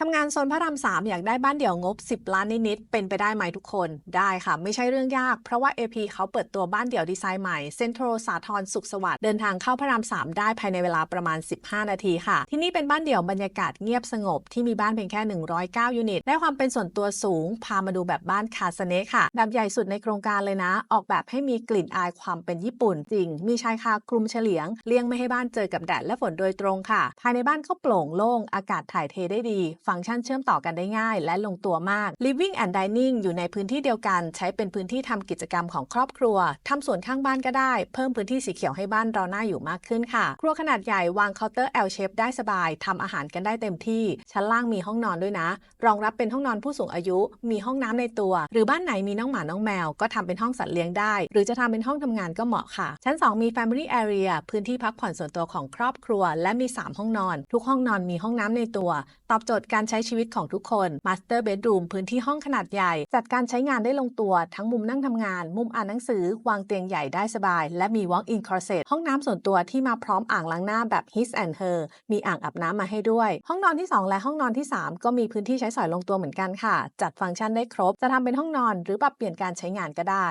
ทำงานโซนพระรามสามอยากได้บ้านเดี่ยวงบ 10 ล้านนิดๆ เป็นไปได้ไหมทุกคน ได้ค่ะ ไม่ใช่เรื่องยาก เพราะว่า AP เขาเปิดตัวบ้านเดี่ยวดีไซน์ใหม่เซ็นทรัลสาทรสุขสวัสดิ์เดินทางเข้าพระราม3ได้ภายในเวลาประมาณ 15 นาทีค่ะ ที่นี่เป็นบ้านเดี่ยวบรรยากาศเงียบสงบ ที่มีบ้านเพียงแค่ 109 ยูนิต ได้ความเป็นส่วนตัวสูง พามาดูแบบบ้านคาสเนค่ะ แบบใหญ่สุดในโครงการเลยนะ ออกแบบให้มีกลิ่นอายความเป็นญี่ปุ่นจริง มีชายคาคลุมเฉลียงเลี่ยงไม่ให้บ้านเจอกับแดดและฝนโดยตรงค่ะ ภายในบ้านก็โปร่งโล่งอากาศถ่ายเทได้ดีฟังก์ชันเชื่อมต่อกันได้ง่าย และลงตัวมาก Living and Dining อยู่ในพื้นที่เดียวกัน ใช้เป็นพื้นที่ทำกิจกรรมของครอบครัวทำสวนข้างบ้านก็ได้ เพิ่มพื้นที่สีเขียวให้บ้านเราหน้าอยู่มากขึ้นค่ะ ครัวขนาดใหญ่วางเคาน์เตอร์ L shape ได้สบายทำอาหารกันได้เต็มที่ ชั้นล่างมีห้องนอนด้วยนะ รองรับเป็นห้องนอนผู้สูงอายุ มีห้องน้ำในตัว หรือบ้านไหนมีน้องหมาน้องแมว ก็ทำเป็นห้องสัตว์เลี้ยงได้ หรือจะทำเป็นห้องทำงานก็เหมาะค่ะ ชั้น 2 มี Family Area พื้นที่พักผ่อนส่วนตัวของครอบครัว และมี 3 ห้องนอน ทุกห้องนอนมีห้องน้ำในตัว ตอบโจทย์การใช้ชีวิตของทุกคน Master Bedroom พื้นที่ห้องขนาดใหญ่ จัดการใช้งานได้ลงตัว ทั้งมุมนั่งทำงาน มุมอ่านหนังสือ วางเตียงใหญ่ได้สบาย และมี Walk-in closet ห้องน้ำส่วนตัวที่มาพร้อมอ่างล้างหน้าแบบ His and Her มีอ่างอาบน้ำมาให้ด้วย ห้องนอนที่ 2 และห้องนอนที่ 3 ก็มีพื้นที่ใช้สอยลงตัวเหมือนกันค่ะ จัดฟังก์ชันได้ครบ จะทำเป็นห้องนอน หรือปรับเปลี่ยนการใช้งานก็ได้